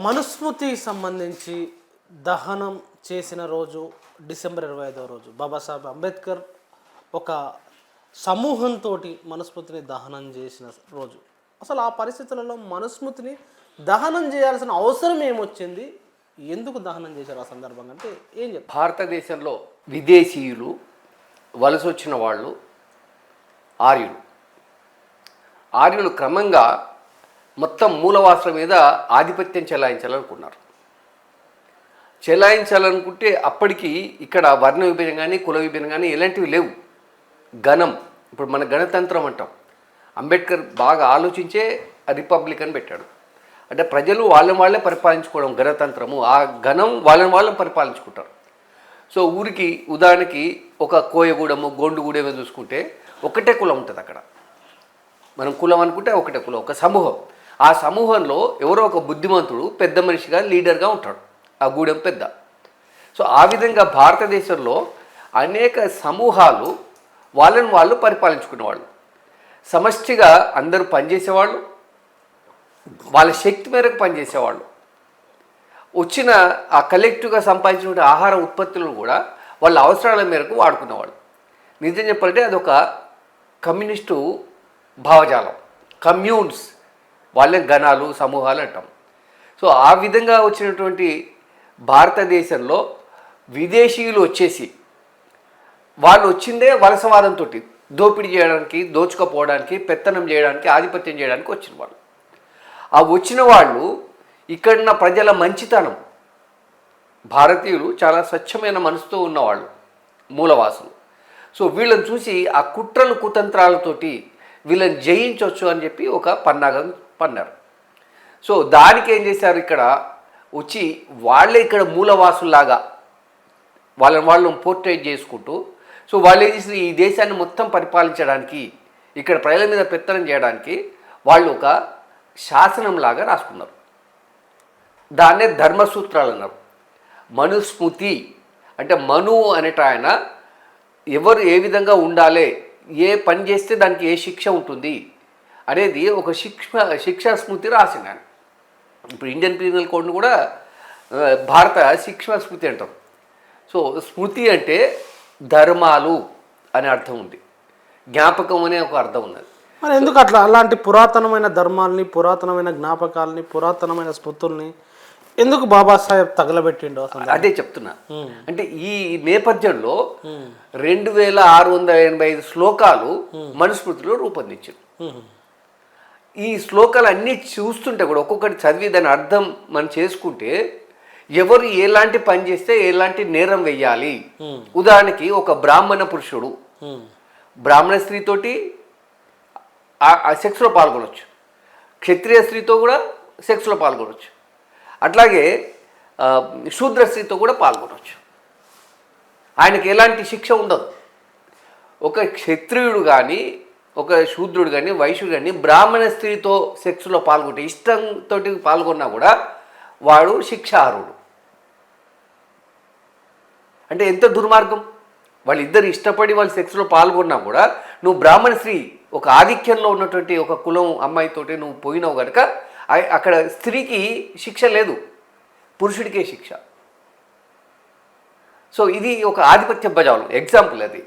మనుస్మృతికి సంబంధించి దహనం చేసిన రోజు డిసెంబర్ ఇరవై ఐదవ రోజు బాబాసాహెబ్ అంబేద్కర్ ఒక సమూహంతో మనుస్మృతిని దహనం చేసిన రోజు. అసలు ఆ పరిస్థితులలో మనుస్మృతిని దహనం చేయాల్సిన అవసరం ఏమొచ్చింది? ఎందుకు దహనం చేశారు ఆ సందర్భంగా? అంటే ఏం చెప్తారు భారతదేశంలో విదేశీయులు వలస వచ్చిన వాళ్ళు ఆర్యులు. ఆర్యులు క్రమంగా మొత్తం మూలవాసుల మీద ఆధిపత్యం చెలాయించాలనుకున్నారు. చెలాయించాలనుకుంటే అప్పటికి ఇక్కడ వర్ణ విభజన కానీ కుల విభజన కానీ ఇలాంటివి లేవు. గణం ఇప్పుడు మన గణతంత్రం అంటాం. అంబేద్కర్ బాగా ఆలోచించే రిపబ్లిక్ అని పెట్టాడు. అంటే ప్రజలు వాళ్ళని వాళ్ళే పరిపాలించుకోవడం గణతంత్రము. ఆ గణం వాళ్ళని వాళ్ళని పరిపాలించుకుంటారు. సో ఊరికి ఉదాహరణకి ఒక కోయగూడెము గోండుగూడెమో చూసుకుంటే ఒకటే కులం ఉంటుంది అక్కడ. మనం కులం అనుకుంటే ఒకటే కులం ఒక సమూహం. ఆ సమూహంలో ఎవరో ఒక బుద్ధిమంతుడు పెద్ద మనిషిగా లీడర్గా ఉంటాడు. ఆ గూడెం పెద్ద. సో ఆ విధంగా భారతదేశంలో అనేక సమూహాలు వాళ్ళని వాళ్ళు పరిపాలించుకునేవాళ్ళు. సమష్టిగా అందరూ పనిచేసేవాళ్ళు వాళ్ళ శక్తి మేరకు పనిచేసేవాళ్ళు. వచ్చిన ఆ కలెక్టివ్గా సంపాదించిన ఆహార ఉత్పత్తులను కూడా వాళ్ళ అవసరాల మేరకు వాడుకునేవాళ్ళు. నిజం చెప్పాలంటే అదొక కమ్యూనిస్టు భావజాలం. కమ్యూన్స్. వాళ్ళే గణాలు సమూహాలు అంటాం. సో ఆ విధంగా వచ్చినటువంటి భారతదేశంలో విదేశీయులు వచ్చేసి వాళ్ళు వచ్చిందే వలసవాదంతో దోపిడీ చేయడానికి దోచుకపోవడానికి పెత్తనం చేయడానికి ఆధిపత్యం చేయడానికి వచ్చిన వాళ్ళు. ఆ వచ్చిన వాళ్ళు ఇక్కడున్న ప్రజల మంచితనం. భారతీయులు చాలా స్వచ్ఛమైన మనసుతో ఉన్నవాళ్ళు మూలవాసులు. సో వీళ్ళని చూసి ఆ కుట్రలు కుతంత్రాలతోటి వీళ్ళని జయించవచ్చు అని చెప్పి ఒక పన్నాగం పన్నారు సో దానికి ఏం చేశారు ఇక్కడ? వచ్చి వాళ్ళే ఇక్కడ మూలవాసుల్లాగా వాళ్ళని వాళ్ళు పోర్ట్రేట్ చేసుకుంటూ సో వాళ్ళు ఏం చేసి ఈ దేశాన్ని మొత్తం పరిపాలించడానికి ఇక్కడ ప్రజల మీద పెత్తనం చేయడానికి వాళ్ళు ఒక శాసనంలాగా రాసుకున్నారు. దాన్నే ధర్మసూత్రాలు అన్నారు. మనుస్మృతి అంటే మను అనేట ఆయన ఎవరు ఏ విధంగా ఉండాలి ఏ పని చేస్తే దానికి ఏ శిక్ష ఉంటుంది అనేది ఒక శిక్ష శిక్షా స్మృతి రాసింది ఆయన ఇప్పుడు ఇండియన్ పీనల్ కోడ్ను కూడా ఆ, భారత శిక్షా స్మృతి అంటాం. సో స్మృతి అంటే ధర్మాలు అనే అర్థం ఉంది. జ్ఞాపకం అనే ఒక అర్థం ఉన్నది. మరి ఎందుకు అట్లా? అలాంటి పురాతనమైన ధర్మాల్ని పురాతనమైన జ్ఞాపకాలని పురాతనమైన స్మృతుల్ని ఎందుకు బాబాసాహెబ్ తగలబెట్టిండో అదే చెప్తున్నా. అంటే ఈ నేపథ్యంలో రెండు వేల ఆరు వందల ఎనభై ఐదు శ్లోకాలు మనుస్మృతిలో రూపొందించారు ఈ శ్లోకాలు అన్నీ చూస్తుంటే కూడా ఒక్కొక్కటి చదివి దాని అర్థం మనం చేసుకుంటే ఎవరు ఎలాంటి పని చేస్తే ఎలాంటి నేరం వెయ్యాలి. ఉదాహరణకి ఒక బ్రాహ్మణ పురుషుడు. బ్రాహ్మణ స్త్రీతోటి సెక్స్లో పాల్గొనవచ్చు క్షత్రియ స్త్రీతో కూడా సెక్స్లో పాల్గొనవచ్చు అట్లాగే శూద్ర స్త్రీతో కూడా పాల్గొనవచ్చు ఆయనకి ఎలాంటి శిక్ష ఉండదు. ఒక క్షత్రియుడు కానీ ఒక శూద్రుడు కానీ వైశ్యుడు కానీ బ్రాహ్మణ స్త్రీతో సెక్స్లో పాల్గొంటే ఇష్టంతో పాల్గొన్నా కూడా వాడు శిక్షార్హుడు. అంటే ఎంత దుర్మార్గం? వాళ్ళిద్దరు ఇష్టపడి వాళ్ళు సెక్స్లో పాల్గొన్నా కూడా నువ్వు బ్రాహ్మణ స్త్రీ ఒక ఆధిక్యంలో ఉన్నటువంటి ఒక కులం అమ్మాయితోటి నువ్వు పోయినావు కనుక అక్కడ స్త్రీకి శిక్ష లేదు. పురుషుడికే శిక్ష. సో ఇది ఒక ఆధిపత్య బజావం ఎగ్జాంపుల్ అది.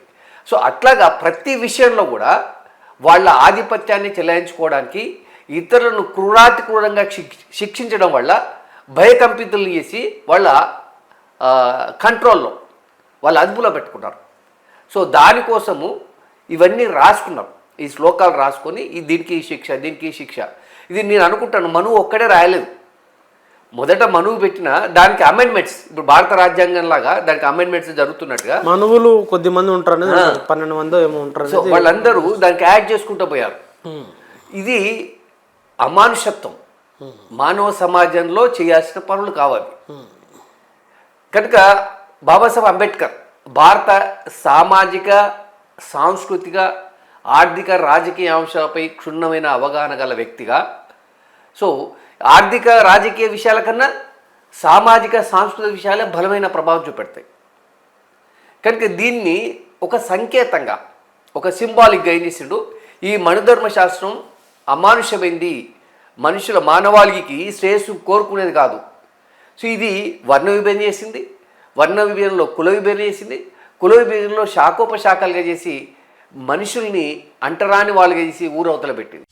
సో అట్లాగా ప్రతి విషయంలో కూడా వాళ్ళ ఆధిపత్యాన్ని చెలాయించుకోవడానికి ఇతరులను క్రూరాతి క్రూరంగా శిక్ష- శిక్షించడం వల్ల భయకంపితులు చేసి వాళ్ళ కంట్రోల్లో వాళ్ళ అదుపులో పెట్టుకున్నారు. సో దానికోసము ఇవన్నీ రాసుకున్నారు ఈ శ్లోకాలు రాసుకొని ఈ దీనికి శిక్ష దీనికి శిక్ష. ఇది నేను అనుకుంటాను మనువు ఒక్కడే రాయలేదు. మొదట మనువు పెట్టిన దానికి అమెండ్మెంట్స్ ఇప్పుడు భారత రాజ్యాంగం లాగా దానికి అమెండ్మెంట్స్ జరుగుతున్నట్టుగా మనువులు కొద్ది మంది ఉంటారు పన్నెండు మంది ఏమో ఉంటారు వాళ్ళందరూ దానికి యాడ్ చేసుకుంటూ పోయారు. ఇది అమానుషత్వం. మానవ సమాజంలో చేయాల్సిన పనులు కావాలి. కనుక బాబాసాహెబ్ అంబేద్కర్ భారత సామాజిక సాంస్కృతిక ఆర్థిక రాజకీయ అంశాలపై క్షుణ్ణమైన అవగాహన గల వ్యక్తిగా. సో ఆర్థిక రాజకీయ విషయాల కన్నా సామాజిక సాంస్కృతిక విషయాలే బలమైన ప్రభావం చూపెడతాయి. కనుక దీన్ని ఒక సంకేతంగా ఒక సింబాలిక్గా ఏం చేసిండు? ఈ మనుధర్మ శాస్త్రం అమానుషమైంది మనుషుల మానవాళికి శ్రేయస్సు కోరుకునేది కాదు. సో ఇది వర్ణ విభజన చేసింది. వర్ణ విభజనలో కుల విభజన చేసింది. కుల విభజనలో శాఖోపశాఖలుగా చేసి మనుషుల్ని అంటరాని వాళ్ళుగా చేసి ఊరవతల పెట్టింది.